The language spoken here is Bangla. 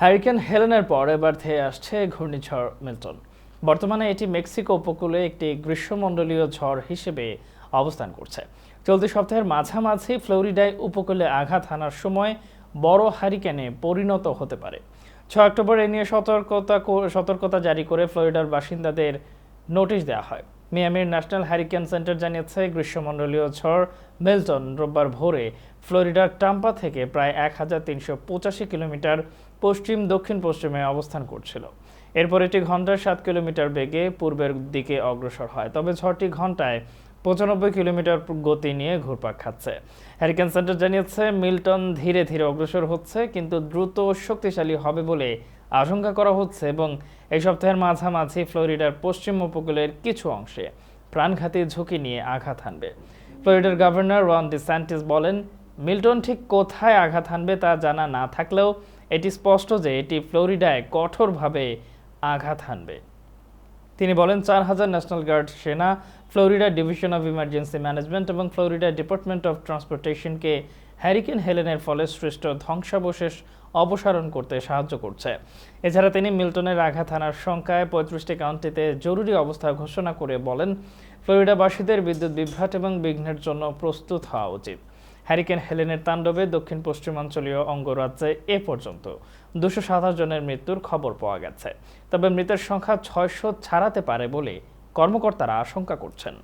হ্যারিকেন হেলেনের পর এবার ধেয়ে আসছে ঘূর্ণিঝড় মিল্টন। বর্তমানে এটি মেক্সিকো উপকূলে একটি গ্রীষ্মমণ্ডলীয় ঝড় হিসেবে অবস্থান করছে। চলতি সপ্তাহের মাঝামাঝি ফ্লোরিডায় উপকূলে আঘাত হানার সময় বড় হারিকেনে পরিণত হতে পারে। ছয় অক্টোবর এ নিয়ে সতর্কতা সতর্কতা জারি করে ফ্লোরিডার বাসিন্দাদের নোটিশ দেওয়া হয়। মিয়ামির ন্যাশনাল হ্যারিকেন সেন্টার জানিয়েছে, গ্রীষ্মমণ্ডলীয় ঝড় মিল্টন রোববার ভোরে ফ্লোরিডার টাম্পা থেকে প্রায় এক হাজার তিনশো পঁচাশি কিলোমিটার পশ্চিম, দক্ষিণ পশ্চিমে অবস্থান করছিল। এরপর এটি ঘন্টায় সাত কিলোমিটার বেগে পূর্বের দিকে অগ্রসর হয়। তবে ঝড়টি ঘন্টায় পঁচানব্বই কিলোমিটার গতি নিয়ে ঘুরপাক খাচ্ছে। হ্যারিকেন সেন্টার জানিয়েছে, মিল্টন ধীরে ধীরে অগ্রসর হচ্ছে, কিন্তু দ্রুত শক্তিশালী হবে বলে আশঙ্কা করা হচ্ছে এবং এই সপ্তাহের মাঝামাঝি ফ্লোরিডার পশ্চিম উপকূলের কিছু অংশে প্রাণঘাতী ঝুঁকি নিয়ে আঘাত হানবে। ফ্লোরিডার গভর্নর রন ডিস্যান্টিস বলেন, মিল্টন ঠিক কোথায় আঘাত হানবে তা জানা না থাকলেও এটি স্পষ্ট যে এটি ফ্লোরিডায় কঠোরভাবে আঘাত হানবে। তিনি বলেন, চার হাজার ন্যাশনাল গার্ড সেনা, Florida division of emergency management এবং ফ্লোরিডা ডিপার্টমেন্ট অফ ট্রান্সপোর্টেশনকে হ্যারিকেন হেলেনের ফলে সৃষ্ট ধ্বংসাবশেষ অপসারণ করতে সাহায্য করছে। এছাড়া তিনি মিল্টনের আঘাত হানার সংখ্যায় পঁয়ত্রিশটি কাউন্টিতে জরুরি অবস্থা ঘোষণা করে বলেন, ফ্লোরিডাবাসীদের বিদ্যুৎ বিভ্রাট এবং বিঘ্নের জন্য প্রস্তুত হওয়া উচিত। হ্যারিকেন হেলেনের তাণ্ডবে দক্ষিণ পশ্চিমাঞ্চলীয় অঙ্গরাজ্যে এ পর্যন্ত দুশো সাতাশ জনের মৃত্যুর খবর পাওয়া গেছে। তবে মৃতের সংখ্যা ছয়শো ছাড়াতে পারে বলে কর্মকর্তারা আশঙ্কা করছেন।